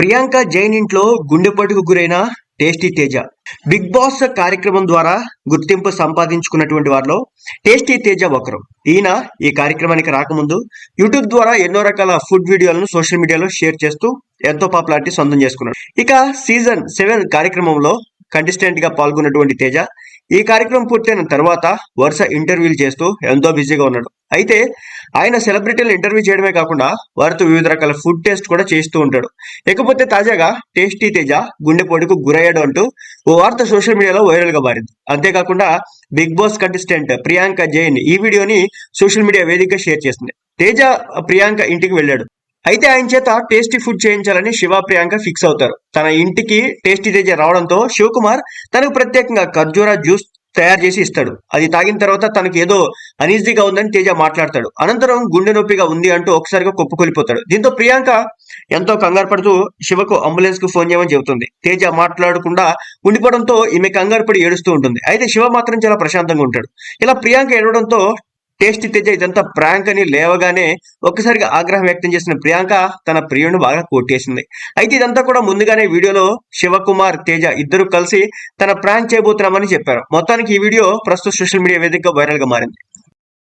ప్రియాంక జైన్ ఇంట్లో గుండెపోటుకు గురైన tasty Teja. Big boss కార్యక్రమం ద్వారా గుర్తింపు సంపాదించుకున్నటువంటి వారిలో టేస్టీ తేజ ఒకరు. ఈయన ఈ కార్యక్రమానికి రాకముందు యూట్యూబ్ ద్వారా ఎన్నో రకాల ఫుడ్ వీడియోలను సోషల్ మీడియాలో షేర్ చేస్తూ ఎంతో పాపులారిటీ సొంతం చేసుకున్నాడు. ఇక సీజన్ సెవెన్ కార్యక్రమంలో కంటెస్టెంట్గా పాల్గొన్నటువంటి తేజ ఈ కార్యక్రమం పూర్తయిన తర్వాత వరుస ఇంటర్వ్యూలు చేస్తూ ఎంతో బిజీగా ఉన్నాడు. అయితే ఆయన సెలబ్రిటీలు ఇంటర్వ్యూ చేయడమే కాకుండా వారితో వివిధ రకాల ఫుడ్ టేస్ట్ కూడా చేస్తూ ఉంటాడు. ఇకపోతే తాజాగా టేస్టీ తేజ గుండెపోటుకు గురయ్యాడు అంటూ ఓ వార్త సోషల్ మీడియాలో వైరల్గా మారింది. అంతేకాకుండా Bigg Boss contestant Priyanka Jain ఈ వీడియోని సోషల్ మీడియా వేదికగా షేర్ చేసింది. తేజ ప్రియాంక ఇంటికి వెళ్ళాడు. అయితే ఆయన చేత టేస్టీ ఫుడ్ చేయించాలని శివ ప్రియాంక ఫిక్స్ అవుతారు. తన ఇంటికి టేస్టీ తేజ రావడంతో శివకుమార్ తనకు ప్రత్యేకంగా ఖర్జూరా జ్యూస్ తయారు చేసి ఇస్తాడు. అది తాగిన తర్వాత తనకు ఏదో అనీజీగా ఉందని తేజ మాట్లాడతాడు. అనంతరం గుండె నొప్పిగా ఉంది అంటూ ఒకసారిగా కుప్పకొలిపోతాడు దీంతో ప్రియాంక ఎంతో కంగారు పడుతూ శివకు అంబులెన్స్కు ఫోన్ చేయమని చెబుతుంది. తేజ మాట్లాడకుండా ఉండిపోవడంతో ఈమె కంగారు పడి ఏడుస్తూ ఉంటుంది. అయితే శివ మాత్రం చాలా ప్రశాంతంగా ఉంటాడు. ఇలా ప్రియాంక ఏడవడంతో టేస్ట్ తేజ ఇదంతా ప్రాంక్ అని లేవగానే ఒక్కసారిగా ఆగ్రహం వ్యక్తం చేసిన ప్రియాంక తన ప్రియుడిని బాగా కొట్టేసింది. అయితే ఇదంతా కూడా ముందుగానే వీడియోలో శివకుమార్ తేజ ఇద్దరు కలిసి తన ప్రాంక్ చేయబోతున్నామని చెప్పారు. మొత్తానికి ఈ వీడియో ప్రస్తుత సోషల్ మీడియా వేదికగా వైరల్గా మారింది.